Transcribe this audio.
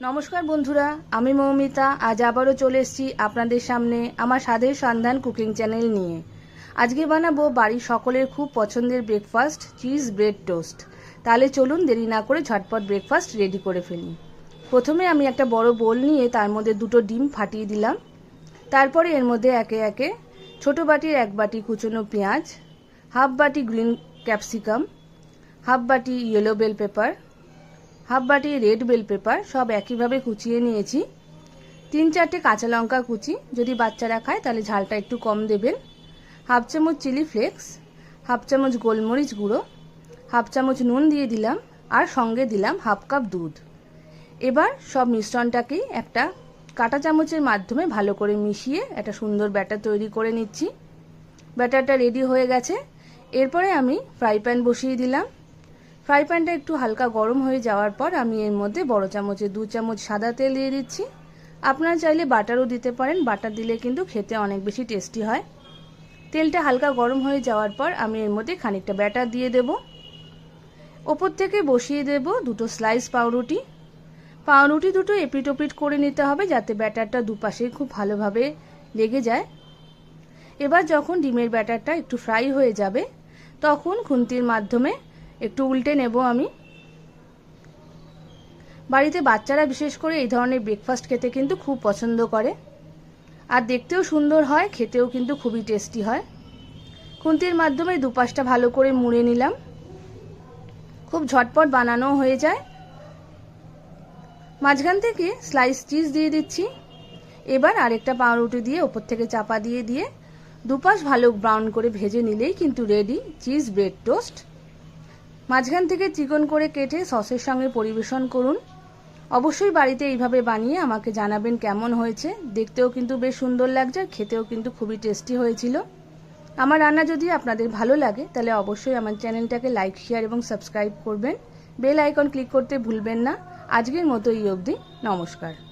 নমস্কার বন্ধুরা, আমি মৌমিতা, আজ আবারও চলে এসেছি আপনাদের সামনে আমার স্বাদের সন্ধান কুকিং চ্যানেল নিয়ে। আজকে বানাবো বাড়ির সকলের খুব পছন্দের ব্রেকফাস্ট চিজ ব্রেড টোস্ট তাহলে চলুন দেরি না করে ঝটপট ব্রেকফাস্ট রেডি করে ফেলি। প্রথমে আমি একটা বড় বোল নিয়ে তার মধ্যে দুটো ডিম ফাটিয়ে দিলাম। তারপরে এর মধ্যে একে একে ছোট বাটির এক বাটি কুচনো পেঁয়াজ, হাফ বাটি গ্রিন ক্যাপসিকাম হাফ বাটি ইয়েলো বেল পেপার হাফ বাটি রেড বেল পেপার সব একইভাবে কুচিয়ে নিয়েছি। তিন চারটে কাঁচা লঙ্কা কুচি, যদি বাচ্চারা খায় তাহলে ঝালটা একটু কম দেবেন। হাফ চামচ চিলি ফ্লেক্স, হাফ চামচ গোলমরিচ গুঁড়ো, হাফ চামচ নুন দিয়ে দিলাম আর সঙ্গে দিলাম হাফ কাপ দুধ। এবার সব মিশ্রণটাকেই একটা কাঁটা চামচের মাধ্যমে ভালো করে মিশিয়ে একটা সুন্দর ব্যাটার তৈরি করে নিচ্ছি। ব্যাটারটা রেডি হয়ে গেছে। এরপরে আমি ফ্রাই প্যান বসিয়ে দিলাম। ফ্রাই প্যানটা একটু হালকা গরম হয়ে যাওয়ার পর আমি এর মধ্যে বড় চামচে দু চামচ সাদা তেল দিয়ে দিচ্ছি। আপনারা চাইলে বাটারও দিতে পারেন। বাটার দিলে কিন্তু খেতে অনেক বেশি টেস্টি হয়। তেলটা হালকা গরম হয়ে যাওয়ার পর আমি এর মধ্যে খানিকটা ব্যাটার দিয়ে দেব। ওপর থেকে বসিয়ে দেব দুটো স্লাইস পাউরুটি। পাউরুটি দুটো এপিট ওপিট করে নিতে হবে যাতে ব্যাটারটা দুপাশে খুব ভালোভাবে লেগে যায়। এবার যখন ডিমের ব্যাটারটা একটু ফ্রাই হয়ে যাবে, তখন খুন্তির মাধ্যমে একটু উল্টে নেব আমি। বাড়িতে বাচ্চারা বিশেষ করে এই ধরনের ব্রেকফাস্ট খেতে কিন্তু খুব পছন্দ করে। আর দেখতেও সুন্দর হয়, খেতেও কিন্তু খুবই টেস্টি হয়। খুন্তির মাধ্যমে দুপাশটা ভালো করে মুড়ে নিলাম। খুব ঝটপট বানানো হয়ে যায়। মাঝখান থেকে স্লাইস চিজ দিয়ে দিচ্ছি। এবার আরেকটা পাউরুটি দিয়ে ওপর থেকে চাপা দিয়ে দিয়ে দুপাশ ভালো ব্রাউন করে ভেজে নিলেই কিন্তু রেডি চিজ ব্রেড টোস্ট মাঝখান থেকে চিকন করে কেটে সসের সঙ্গে পরিবেশন করুন। অবশ্যই বাড়িতে এইভাবে বানিয়ে আমাকে জানাবেন কেমন হয়েছে। দেখতেও কিন্তু বেশ সুন্দর লাগছে আর খেতেও কিন্তু খুবই টেস্টি হয়েছিল। আমার রান্না যদি আপনাদের ভালো লাগে, তাহলে অবশ্যই আমার চ্যানেলটাকে লাইক, শেয়ার এবং সাবস্ক্রাইব করবেন। বেল আইকন ক্লিক করতে ভুলবেন না। আজকের মতো এই অবধি। নমস্কার।